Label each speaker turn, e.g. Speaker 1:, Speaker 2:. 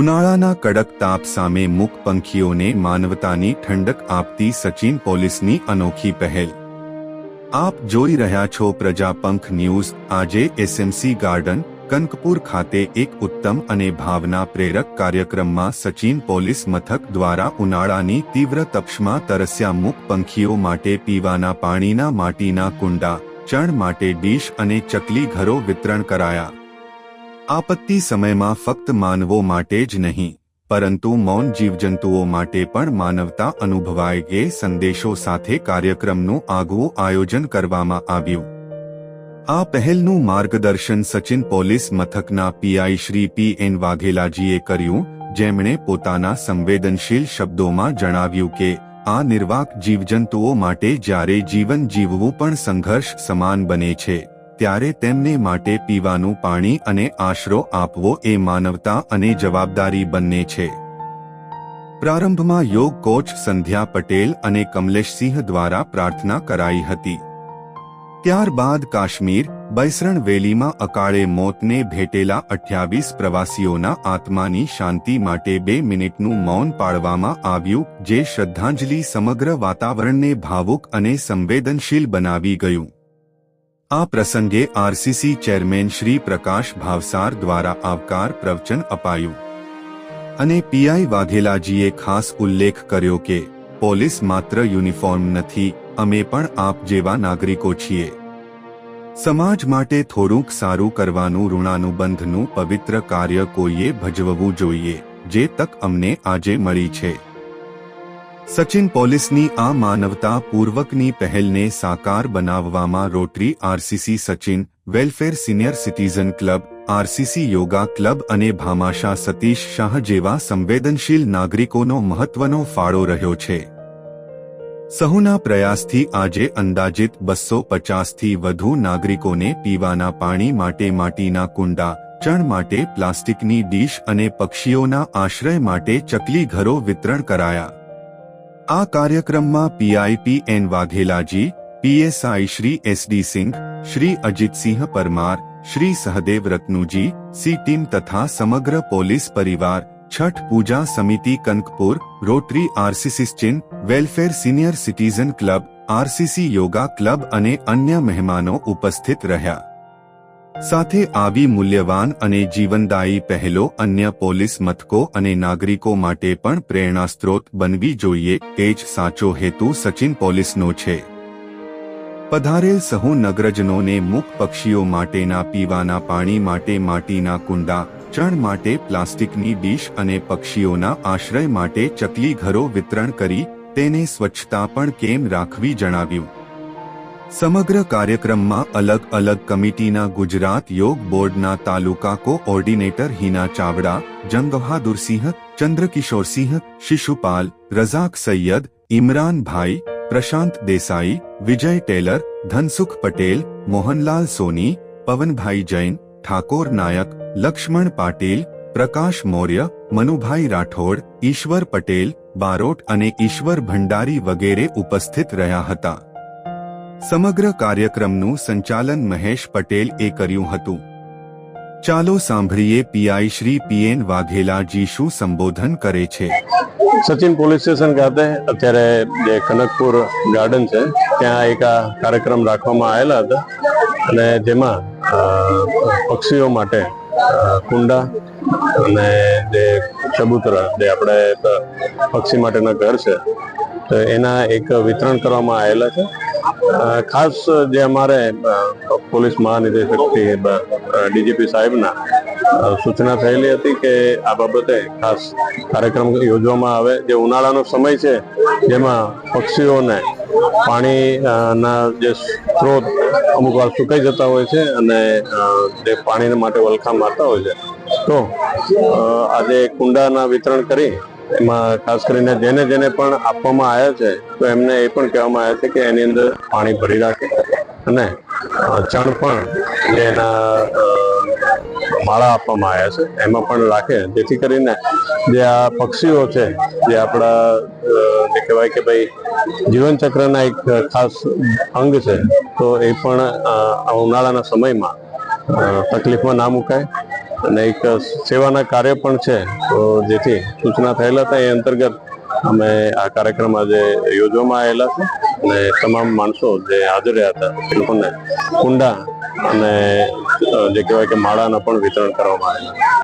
Speaker 1: ઉનાળાના કડક તાપ સામે મૂક પંખીઓને માનવતાની ઠંડક આપતી સચિન પોલીસની અનોખી પહેલ. આપ જોઈ રહ્યા છો પ્રજાપંખ ન્યૂઝ. આજે એસએમસી ગાર્ડન, કનકપુર ખાતે એક ઉત્તમ અને ભાવના પ્રેરક કાર્યક્રમમાં સચિન પોલીસ મથક દ્વારા ઉનાળાની તીવ્ર તપશમાં તરસ્યા મૂક પંખીઓ માટે પીવાના પાણીના માટીના કુંડા, ચણ માટે ડીશ અને ચકલી ઘરો વિતરણ કરાયા. આપત્તિ સમયમાં ફક્ત માનવો માટે જ નહીં, પરંતુ મૌન જીવજંતુઓ માટે પણ માનવતા અનુભવાય એ સંદેશો સાથે કાર્યક્રમનું આગવું આયોજન કરવામાં આવ્યું. આ પહેલનું માર્ગદર્શન સચિન પોલીસ મથકના પીઆઈ શ્રી પી એન વાઘેલાજીએ કર્યું, જેમણે પોતાના સંવેદનશીલ શબ્દોમાં જણાવ્યું કે, આ નિર્વાક જીવજંતુઓ માટે જ્યારે જીવન જીવવું પણ સંઘર્ષ સમાન બને છે. ત્યારે તેમને માટે પીવાનું પાણી અને આશરો આપવો એ માનવતા અને જવાબદારી બંને છે. પ્રારંભમાં યોગ કોચ સંધ્યા પટેલ અને કમલેશસિંહ દ્વારા પ્રાર્થના કરાઈ હતી. ત્યારબાદ કાશ્મીર, બૈસરણ વેલીમાં અકાળે મોતને ભેટેલા અઠ્યાવીસ પ્રવાસીઓના આત્માની શાંતિ માટે બે મિનિટનું મૌન પાળવામાં આવ્યું, જે શ્રદ્ધાંજલિ સમગ્ર વાતાવરણને ભાવુક અને સંવેદનશીલ બનાવી ગયું. આ પ્રસંગે આરસીસી ચેરમેન શ્રી પ્રકાશ ભાવસાર દ્વારા આવકાર પ્રવચન અપાયું. અને પીઆઈ વાઘેલાજીએ ખાસ ઉલ્લેખ કર્યો કે, પોલીસ માત્ર યુનિફોર્મ નથી, અમે પણ આપ જેવા નાગરિકો છીએ. સમાજ માટે થોડુંક સારું કરવાનું ઋણાનુબંધનું પવિત્ર કાર્ય કોઈએ ભજવવું જોઈએ, જે તક અમને આજે મળી છે. સચિન પોલીસની આ માનવતા પૂર્વકની પહેલને સાકાર બનાવવામાં rotary RCC Sachin, welfare senior citizen club, RCC yoga club અને ભામાશા સતીશ શાહ જેવા સંવેદનશીલ નાગરિકોનો મહત્વનો ફાળો રહ્યો છે. સહુના પ્રયાસથી આજે અંદાજિત બસો પચાસથી વધુ નાગરિકોને પીવાના પાણી માટે માટીના કુંડા, ચણ માટે પ્લાસ્ટિકની ડીશ અને પક્ષીઓના આશ્રય માટે ચકલી ઘરો વિતરણ કરાયા. આ કાર્યક્રમમાં PI P N Vaghelaji PSI Shri SD Singh, Shri Ajitsinh Parmar, Shri Sahdev Ratnuji, C team તથા સમગ્ર પોલીસ પરિવાર, છઠ પૂજા સમિતિ Kanakpur rotary RCC welfare senior citizen club, RCC yoga club અને અન્ય મહેમાનો ઉપસ્થિત રહ્યા. સાથે આવી મૂલ્યવાન અને જીવનદાયી પહેલો અન્ય પોલીસ મથકો અને નાગરિકો માટે પણ પ્રેરણા સ્ત્રોત બનવી જોઈએ એ જ સાચો હેતુ સચિન પોલીસનો છે. પધારેલ સહુ નગરજનોને મુક પક્ષીઓ માટેના પીવાના પાણી માટે માટીના કુંડા, ચણ માટે પ્લાસ્ટિકની ડીશ અને પક્ષીઓના આશ્રય માટે ચકલી ઘરો વિતરણ કરી તેને સ્વચ્છતા પણ કેમ રાખવી જણાવ્યું. સમગ્ર કાર્યક્રમમાં અલગ અલગ કમિટીના ગુજરાત યોગ બોર્ડના તાલુકા કોઓર્ડિનેટર હિના ચાવડા જંગબહાદુરસિંહ ચંદ્રકિશોરસિંહ શિશુપાલ, રઝાક સૈયદ, ઇમરાનભાઈ, પ્રશાંત દેસાઈ, વિજય ટેલર, ધનસુખ પટેલ, મોહનલાલ સોની, પવનભાઈ જૈન, ઠાકોર નાયક, લક્ષ્મણ પાટીલ, પ્રકાશ મૌર્ય, મનુભાઈ રાઠોડ, ઈશ્વર પટેલ, બારોટ અને ઈશ્વર ભંડારી વગેરે ઉપસ્થિત રહ્યા હતા. સમગ્ર કાર્યક્રમનું સંચાલન મહેશ પટેલ એ કર્યું હતું. ચાલો સાંભળીએ પીઆઈ શ્રી પીએન વાઘેલાજી શું સંબોધન કરે છે.
Speaker 2: સચિન પોલીસ સ્ટેશન ખાતે અત્યારે જે કનકપુર ગાર્ડન છે, ત્યાં એક આ કાર્યક્રમ રાખવામાં આવેલા હતા. અને જેમાં પક્ષીઓ માટે કુંડા અને જે ચબૂતરા, જે આપણે પક્ષી માટેના ઘર છે, તો એના એક વિતરણ કરવામાં આવેલા છે. ખાસ જે અમારે પોલીસ મહાનિદેશક ડીજીપી સાહેબના સૂચના થયેલી હતી કે આ બાબતે ખાસ કાર્યક્રમ યોજવામાં આવે. જે ઉનાળાનો સમય છે, જેમાં પક્ષીઓને પાણીના જે સ્ત્રોત અમુક વાર સુકાઈ જતા હોય છે અને જે પાણીને માટે વલખા મારતા હોય છે. તો આજે કુંડાના વિતરણ કરી એમાં ખાસ કરીને જેને જેને પણ આપવામાં આવ્યા છે, તો એમને એ પણ કહેવામાં આવ્યા છે કે એની અંદર પાણી ભરી રાખે અને ચણ પણ એના માળા આપવામાં આવ્યા છે. એમાં પણ રાખે. જેથી કરીને જે આ પક્ષીઓ છે, જે આપણા જે કહેવાય કે ભાઈ જીવનચક્રના એક ખાસ અંગ છે, તો એ પણ આ ઉનાળાના સમયમાં તકલીફમાં ના મુકાય. અને એક સેવાના કાર્ય પણ છે. તો જેથી સૂચના થયેલા હતા, એ અંતર્ગત અમે આ કાર્યક્રમ આજે યોજવામાં આવેલા છે. અને તમામ માણસો જે હાજર રહ્યા હતા, એ લોકોને કુંડા અને જે કહેવાય કે માળાના પણ વિતરણ કરવામાં આવેલા